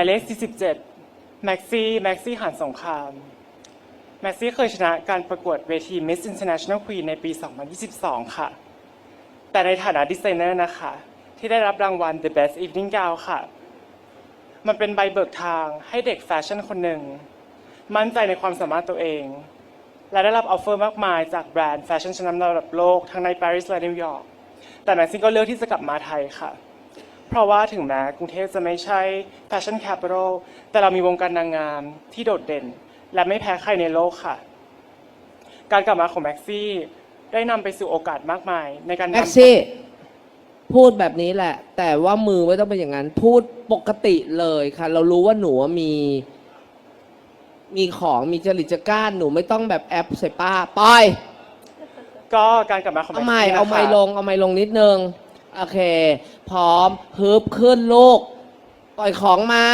มายเลข47แม็กซี่แม็กซี่หันสงคราม แม็กซี่เคยชนะการประกวดเวที Miss International Queen ในปี 2022 ค่ะ แต่ในฐานะดีไซเนอร์นะคะ ที่ได้รับรางวัล The Best Evening Gown ค่ะ มันเป็นใบเบิกทางให้เด็กแฟชั่นคนหนึ่ง มั่นใจในความสามารถตัวเอง และได้รับออฟเฟอร์มากมายจากแบรนด์แฟชั่นชั้นนำระดับโลกทั้งในปารีสและนิวยอร์กแต่แม็กซี่ก็เลือกที่จะกลับมาไทยค่ะ เพราะว่าถึงแม้กรุงเทพจะไม่ใช่แฟชั่นแคปิตอลแต่เรามีวงการนางงามที่โดดเด่น และไม่แพ้ใครในโลกค่ะ การกลับมาของแม็กซี่ ได้นำไปสู่โอกาสมากมาย ในการแม็กนำซี่พูดแบบนี้แหละ แต่ว่ามือไม่ต้องเป็นอย่างนั้น พูดปกติเลยค่ะ เรารู้ว่าหนูมี มีของมีจริตจักร้านหนูไม่ต้องแบบแอปใส่ป้าปล่อยก็การกลับมาของเอาแม็กไม้ซี่นะคะเอาไม้ลงเอาไม้ลงนิดนึง โอเค พร้อมฮึบขึ้นลูกปล่อยของมา